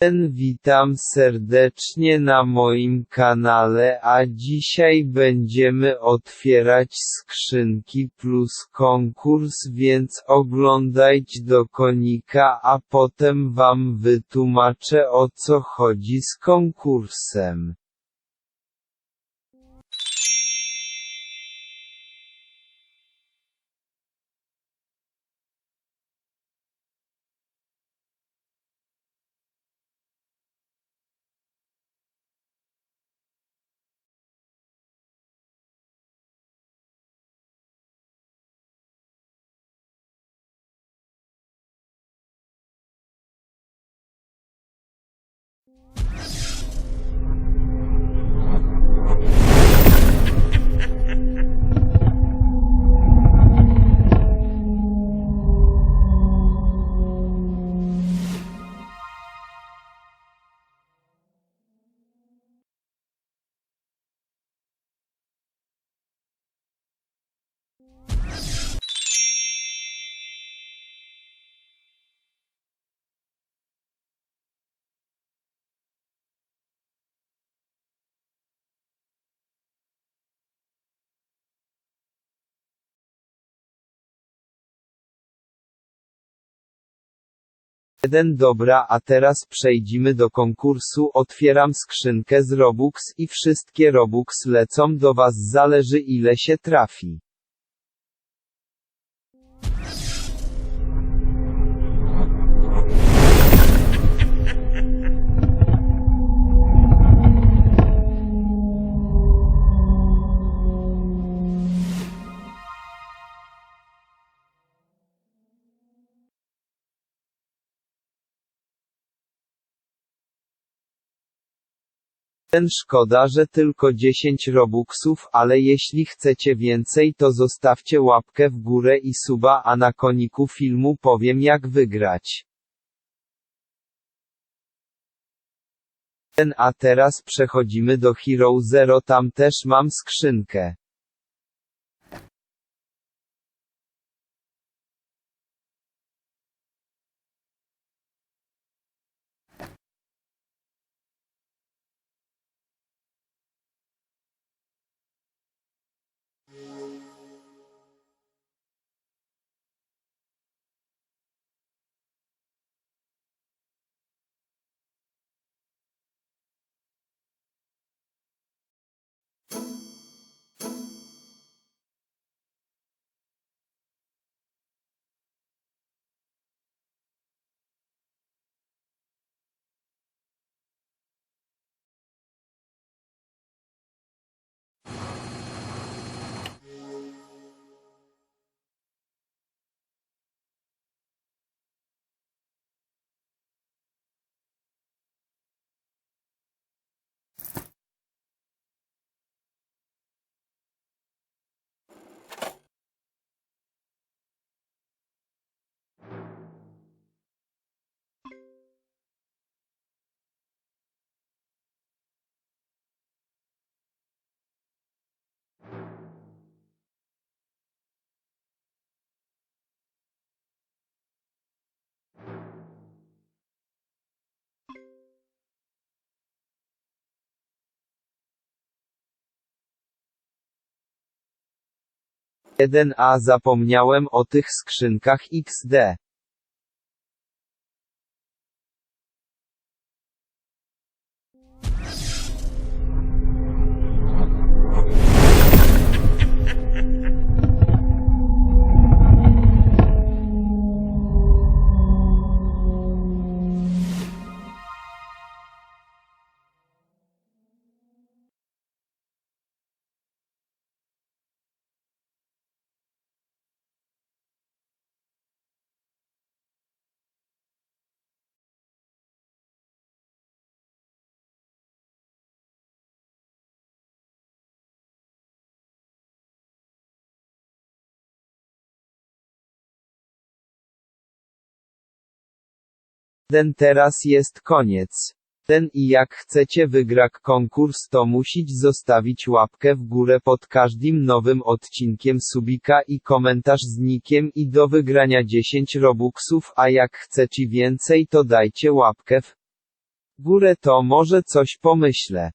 Witam serdecznie na moim kanale a dzisiaj będziemy otwierać skrzynki plus konkurs więc oglądajcie do konika a potem wam wytłumaczę o co chodzi z konkursem. Jeden dobra a teraz przejdziemy do konkursu otwieram skrzynkę z Robux i wszystkie Robux lecą do was zależy ile się trafi. Ten szkoda, że tylko 10 robuxów, ale jeśli chcecie więcej to zostawcie łapkę w górę i suba a na koniku filmu powiem jak wygrać. Ten a teraz przechodzimy do Hero Zero tam też mam skrzynkę. Jeden a zapomniałem o tych skrzynkach XD. Ten teraz jest koniec. Ten i jak chcecie wygrać konkurs to musić zostawić łapkę w górę pod każdym nowym odcinkiem subika i komentarz z nikiem i do wygrania 10 robuxów a jak chcecie więcej to dajcie łapkę w Górę to może coś pomyślę.